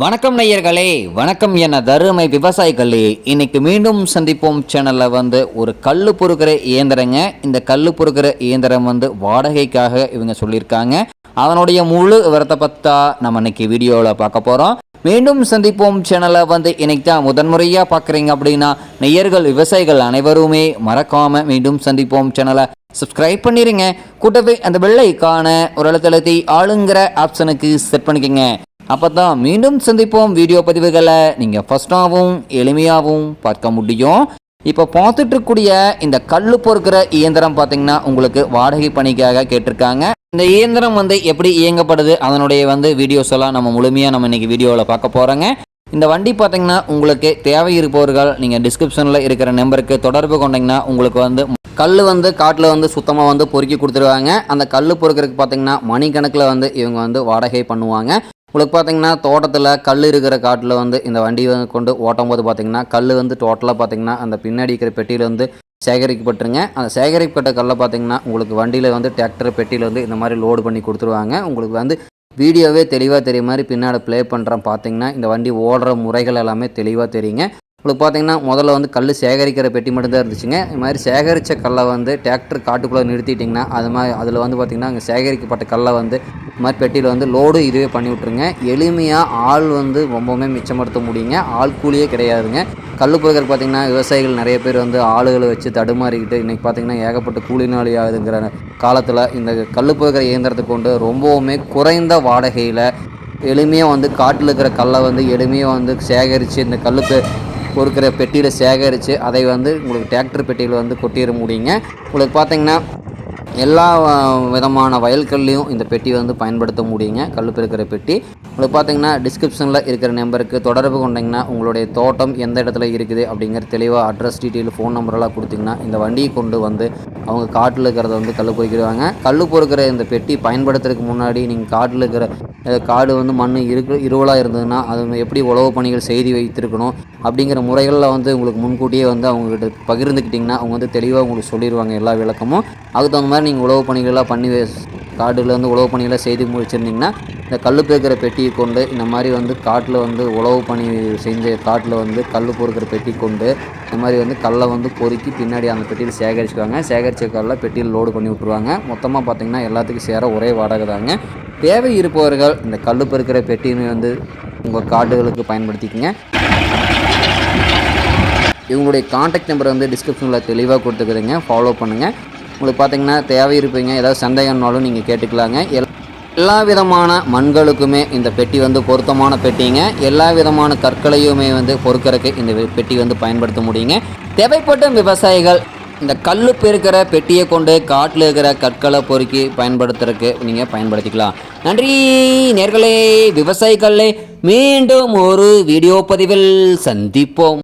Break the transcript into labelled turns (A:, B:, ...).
A: வணக்கம் நேயர்களே வணக்கம் என தருமை விவசாயிகளே. இன்னைக்கு மீண்டும் சந்திப்போம் சேனலில் வந்து ஒரு கல் பொறுக்கிற இயந்திரங்க. இந்த கல் பொறுக்கிற இயந்திரம் வந்து வாடகைக்காக இவங்க சொல்லியிருக்காங்க. அதனுடைய முழு விவரத்தை பத்தா நம்ம இன்னைக்கு வீடியோவில் பார்க்க போகிறோம் மீண்டும் சந்திப்போம் சேனலை வந்து இன்னைக்கு தான் முதன்முறையாக பார்க்குறீங்க அப்படின்னா நெய்யர்கள் விவசாயிகள் அனைவருமே மறக்காம மீண்டும் சந்திப்போம் சேனலை சப்ஸ்கிரைப் பண்ணிடுங்க கூட்டவே அந்த வெள்ளைக்கான ஒரு எழுத்தழுத்தி ஆளுங்கிற ஆப்ஷனுக்கு செட் பண்ணிக்கோங்க. அப்போ தான் மீண்டும் சந்திப்போம் வீடியோ பதிவுகளை. நீங்கள் ஃபஸ்ட்டாகவும் எளிமையாகவும் பார்க்க முடியும். இப்போ பார்த்துட்டு இருக்கக்கூடிய இந்த கல் பொறுக்கிற இயந்திரம் பார்த்தீங்கன்னா உங்களுக்கு வாடகை பணிக்காக கேட்டிருக்காங்க. இந்த இயந்திரம் வந்து எப்படி இயங்கப்படுது? அதனுடைய வந்து வீடியோஸ் எல்லாம் நம்ம முழுமையாக நம்ம இன்றைக்கி வீடியோவில் பார்க்க போகிறோங்க இந்த வண்டி பார்த்தீங்கன்னா உங்களுக்கு தேவை இருப்பவர்கள் நீங்கள் டிஸ்கிரிப்ஷனில் இருக்கிற நம்பருக்கு தொடர்பு கொண்டீங்கன்னா உங்களுக்கு வந்து கல் வந்து காட்டில் வந்து சுத்தமாக வந்து பொறுக்கி கொடுத்துருவாங்க. அந்த கல் பொறுக்கிறதுக்கு பார்த்தீங்கன்னா மணிக்கணக்கில் வந்து இவங்க வந்து வாடகை பண்ணுவாங்க. உங்களுக்கு பார்த்தீங்கன்னா தோட்டத்தில் கல் இருக்கிற காட்டில் வந்து இந்த வண்டி வந்து கொண்டு ஓட்டும் போது பார்த்தீங்கன்னா கல் வந்து டோட்டலாக பார்த்தீங்கன்னா அந்த பின்னாடி இருக்கிற பெட்டியில் வந்து சேகரிக்கப்பட்டுருங்க. அந்த சேகரிக்கப்பட்ட கல்லை பார்த்தீங்கன்னா உங்களுக்கு வண்டியில் வந்து டிராக்டர் பெட்டியில் வந்து இந்த மாதிரி லோடு பண்ணி கொடுத்துருவாங்க. உங்களுக்கு வந்து வீடியோவே தெளிவாக தெரியும் மாதிரி பின்னாடி ப்ளே பண்ணுறேன் பார்த்தீங்கன்னா இந்த வண்டி ஓடுற முறைகள் எல்லாமே தெளிவாக தெரியுங்க. உங்களுக்கு பார்த்தீங்கன்னா முதல்ல வந்து கல் சேகரிக்கிற பெட்டி மட்டும்தான் இருந்துச்சுங்க. இது மாதிரி சேகரித்த கல்லை வந்து டிராக்டர் காட்டுக்குள்ளே நிறுத்திட்டிங்கன்னா அது மாதிரி அதில் வந்து பார்த்திங்கன்னா அங்கே சேகரிக்கப்பட்ட கல்லை வந்து இது மாதிரி பெட்டியில் வந்து லோடு இதுவே பண்ணி விட்ருங்க எளிமையாக ஆள் வந்து ரொம்பவுமே மிச்சப்படுத்த முடியுங்க. ஆள் கூலியே கிடையாதுங்க. கல் பொறுக்கிற பார்த்திங்கன்னா விவசாயிகள் நிறைய பேர் வந்து ஆளுகளை வச்சு தடுமாறிக்கிட்டு இன்றைக்கி பார்த்திங்கன்னா ஏகப்பட்ட கூலி நாளி ஆகுதுங்கிற காலத்தில் இந்த கல் பொறுக்கிற இயந்திரத்தை கொண்டு ரொம்பவுமே குறைந்த வாடகையில் எளிமையாக வந்து காட்டில் இருக்கிற கல்லை வந்து எளிமையாக வந்து சேகரித்து இந்த கல்லுக்கு பொறுக்கிற பெட்டியில் சேகரித்து அதை வந்து உங்களுக்கு டிராக்டர் பெட்டியில் வந்து கொட்டிட முடியுங்க. உங்களுக்கு பார்த்திங்கன்னா எல்லா விதமான வயல்கள்லேயும் இந்த பெட்டி வந்து பயன்படுத்த முடியுங்க. கல் பெருக்கிற பெட்டி. உங்களுக்கு பார்த்தீங்கன்னா டிஸ்கிரிப்ஷனில் இருக்கிற நம்பருக்கு தொடர்பு கொண்டீங்கன்னா உங்களுடைய தோட்டம் எந்த இடத்துல இருக்குது அப்படிங்கிற தெளிவாக அட்ரஸ் டீட்டெயில் ஃபோன் நம்பரெல்லாம் கொடுத்தீங்கன்னா இந்த வண்டியை கொண்டு வந்து அவங்க காட்டில் இருக்கிறத வந்து கல் பொறுக்கிடுவாங்க. கல் பொறுக்கிற இந்த பெட்டி பயன்படுத்துறதுக்கு முன்னாடி நீங்கள் காட்டில் இருக்கிற காடு வந்து மண் இருக்கு இருவலாக இருந்ததுன்னா அது எப்படி உழவு பணிகள் செய்து வைத்திருக்கணும் அப்படிங்கிற முறைகளில் வந்து உங்களுக்கு முன்கூட்டியே வந்து அவங்ககிட்ட பகிர்ந்துக்கிட்டிங்கன்னா அவங்க வந்து தெளிவாக உங்களுக்கு சொல்லிடுவாங்க எல்லா விளக்கமும். அதுக்கு தகுந்த மாதிரி நீங்கள் உழவு பணிகள்லாம் பண்ணி வே- வந்து உழவு பணிகளை செய்து முடிச்சிருந்தீங்கன்னா இந்த கல் பேக்கிற பெட்டியை கொண்டு இந்த மாதிரி வந்து காட்டில் வந்து உழவு பணி செஞ்ச காட்டில் வந்து கல் பொறுக்கிற பெட்டி கொண்டு இந்த மாதிரி வந்து கல்லை வந்து பொறுக்கி பின்னாடி அந்த பெட்டியில் சேகரிச்சுக்குவாங்க. சேகரித்த கல்லை பெட்டியில் லோடு பண்ணி விட்ருவாங்க மொத்தமாக பார்த்தீங்கன்னா எல்லாத்துக்கும் சேர ஒரே வாடகை தாங்க. தேவை இருப்பவர்கள் இந்த கல் பெருக்கிற பெட்டியை வந்து உங்கள் காடுகளுக்கு பயன்படுத்திக்கங்க. இவங்களுடைய காண்டாக்ட் நம்பர் வந்து டிஸ்கிரிப்ஷனில் தெளிவாக கொடுத்துக்குதுங்க. ஃபாலோ பண்ணுங்கள் உங்களுக்கு பார்த்தீங்கன்னா தேவை இருப்பீங்க. ஏதாவது சந்தேகம்னாலும் நீங்கள் கேட்டுக்கலாங்க. எல் எல்லா விதமான மண்களுக்குமே இந்த பெட்டி வந்து பொருத்தமான பெட்டிங்க. எல்லா விதமான கற்களையுமே வந்து பொறுக்கிறதுக்கு இந்த பெட்டி வந்து பயன்படுத்த முடியுங்க. தேவைப்பட்ட விவசாயிகள் இந்த கல் பெருக்கிற பெட்டியை கொண்டு காட்டில் இருக்கிற கற்களை பொறுக்கி பயன்படுத்துறதுக்கு நீங்கள் பயன்படுத்திக்கலாம். நன்றி நேர்களே. விவசாயிகளே மீண்டும் ஒரு வீடியோ பதிவில் சந்திப்போம்.